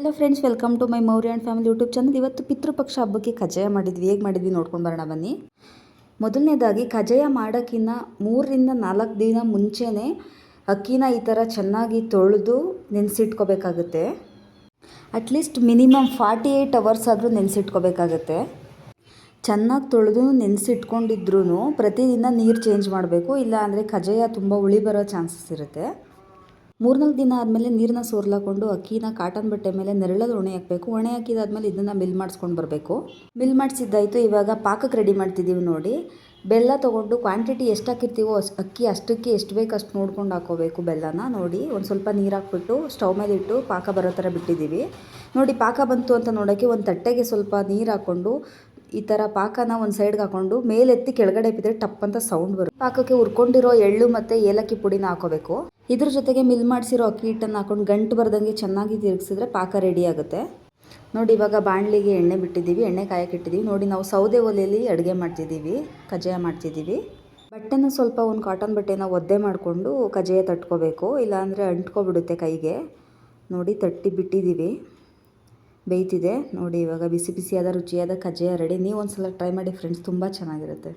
Hello friends welcome to my Maurya and family YouTube channel ಇವತ್ತು ಪಿತೃಪಕ್ಷ ಹಬ್ಬಕ್ಕೆ ಕಜ್ಜಾಯ ಮಾಡಿದ್ವಿ. ಹೇಗೆ ಮಾಡಿದ್ವಿ ನೋಡ್ಕೊಂಡು ಬರೋಣ ಬನ್ನಿ. ಮೊದಲನೇದಾಗಿ ಕಜ್ಜಾಯ ಮಾಡೋಕ್ಕಿಂತ ಮೂರರಿಂದ ನಾಲ್ಕು ದಿನ ಮುಂಚೆನೇ ಅಕ್ಕಿನ ಈ ಥರ ಚೆನ್ನಾಗಿ ತೊಳೆದು ನೆನೆಸಿಟ್ಕೋಬೇಕಾಗುತ್ತೆ. At least minimum forty eight hours ಆದರೂ ನೆನೆಸಿಟ್ಕೋಬೇಕಾಗತ್ತೆ. ಚೆನ್ನಾಗಿ ತೊಳೆದು ನೆನೆಸಿಟ್ಕೊಂಡಿದ್ರೂ ಪ್ರತಿದಿನ ನೀರು ಚೇಂಜ್ ಮಾಡಬೇಕು. ಇಲ್ಲ ಅಂದರೆ ಕಜ್ಜಾಯ ತುಂಬ ಉಳಿ ಬರೋ ಚಾನ್ಸಸ್ ಇರುತ್ತೆ. ಮೂರ್ನಾಲ್ಕು ದಿನ ಆದಮೇಲೆ ನೀರನ್ನ ಸೋರ್ಲಾಕೊಂಡು ಅಕ್ಕಿನ ಕಾಟನ್ ಬಟ್ಟೆ ಮೇಲೆ ನೆರಳಲ್ಲಿ ಒಣೆ ಹಾಕಬೇಕು. ಒಣೆ ಹಾಕಿದಾದ್ಮೇಲೆ ಇದನ್ನು ಮಿಲ್ ಮಾಡಿಸ್ಕೊಂಡು ಬರಬೇಕು. ಮಿಲ್ ಮಾಡಿಸಿದ್ದಾಯಿತು. ಇವಾಗ ಪಾಕಕ್ಕೆ ರೆಡಿ ಮಾಡ್ತಿದ್ದೀವಿ ನೋಡಿ. ಬೆಲ್ಲ ತೊಗೊಂಡು ಕ್ವಾಂಟಿಟಿ ಎಷ್ಟು ಹಾಕಿರ್ತೀವೋ ಅಷ್ಟು ಅಕ್ಕಿ ಅಷ್ಟಕ್ಕೆ ಎಷ್ಟು ಬೇಕು ಅಷ್ಟು ನೋಡ್ಕೊಂಡು ಹಾಕೋಬೇಕು ಬೆಲ್ಲನ ನೋಡಿ. ಒಂದು ಸ್ವಲ್ಪ ನೀರು ಹಾಕ್ಬಿಟ್ಟು ಸ್ಟವ್ ಮೇಲೆ ಇಟ್ಟು ಪಾಕ ಬರೋ ಥರ ಬಿಟ್ಟಿದ್ದೀವಿ ನೋಡಿ ಪಾಕ ಬಂತು ಅಂತ ನೋಡೋಕ್ಕೆ ಒಂದು ತಟ್ಟೆಗೆ ಸ್ವಲ್ಪ ನೀರು ಹಾಕ್ಕೊಂಡು ಈ ಥರ ಪಾಕನ ಒಂದು ಸೈಡ್ಗೆ ಹಾಕೊಂಡು ಮೇಲೆತ್ತಿ ಕೆಳಗಡೆ ಬಿದ್ದರೆ ಟಪ್ ಅಂತ ಸೌಂಡ್ ಬರುತ್ತೆ. ಪಾಕಕ್ಕೆ ಹುರ್ಕೊಂಡಿರೋ ಎಳ್ಳು ಮತ್ತು ಏಲಕ್ಕಿ ಪುಡಿನ ಹಾಕೋಬೇಕು. ಇದ್ರ ಜೊತೆಗೆ ಮಿಲ್ ಮಾಡಿಸಿರೋ ಅಕ್ಕಿ ಹಿಟ್ಟನ್ನು ಹಾಕೊಂಡು ಗಂಟು ಬರ್ದಂಗೆ ಚೆನ್ನಾಗಿ ತಿರುಗಿಸಿದ್ರೆ ಪಾಕ ರೆಡಿ ಆಗುತ್ತೆ. ನೋಡಿ, ಇವಾಗ ಬಾಣಲಿಗೆ ಎಣ್ಣೆ ಬಿಟ್ಟಿದ್ದೀವಿ, ಎಣ್ಣೆ ಕಾಯಕ್ಕಿಟ್ಟಿದ್ದೀವಿ ನೋಡಿ, ನಾವು ಸೌದೆ ಒಲೆಯಲ್ಲಿ ಅಡುಗೆ ಮಾಡ್ತಿದ್ದೀವಿ, ಕಜ್ಜಾಯ ಮಾಡ್ತಿದ್ದೀವಿ. ಬಟ್ಟೆನ ಸ್ವಲ್ಪ ಒಂದು ಕಾಟನ್ ಬಟ್ಟೆನ ಒದ್ದೆ ಮಾಡಿಕೊಂಡು ಕಜ್ಜಾಯ ತಟ್ಕೋಬೇಕು, ಇಲ್ಲಾಂದರೆ ಅಂಟ್ಕೊಬಿಡುತ್ತೆ ಕೈಗೆ. ನೋಡಿ, ತಟ್ಟಿ ಬಿಟ್ಟಿದ್ದೀವಿ. ಬೇಯ್ತಿದೆ. ನೋಡಿ, ಇವಾಗ ಬಿಸಿ ಬಿಸಿಯಾದ ರುಚಿಯಾದ ಕಜ್ಜಾಯ ರೆಡಿ ನೀವು ಒಂದು ಸಲ ಟ್ರೈ ಮಾಡಿ ಫ್ರೆಂಡ್ಸ್ ತುಂಬ ಚೆನ್ನಾಗಿರುತ್ತೆ.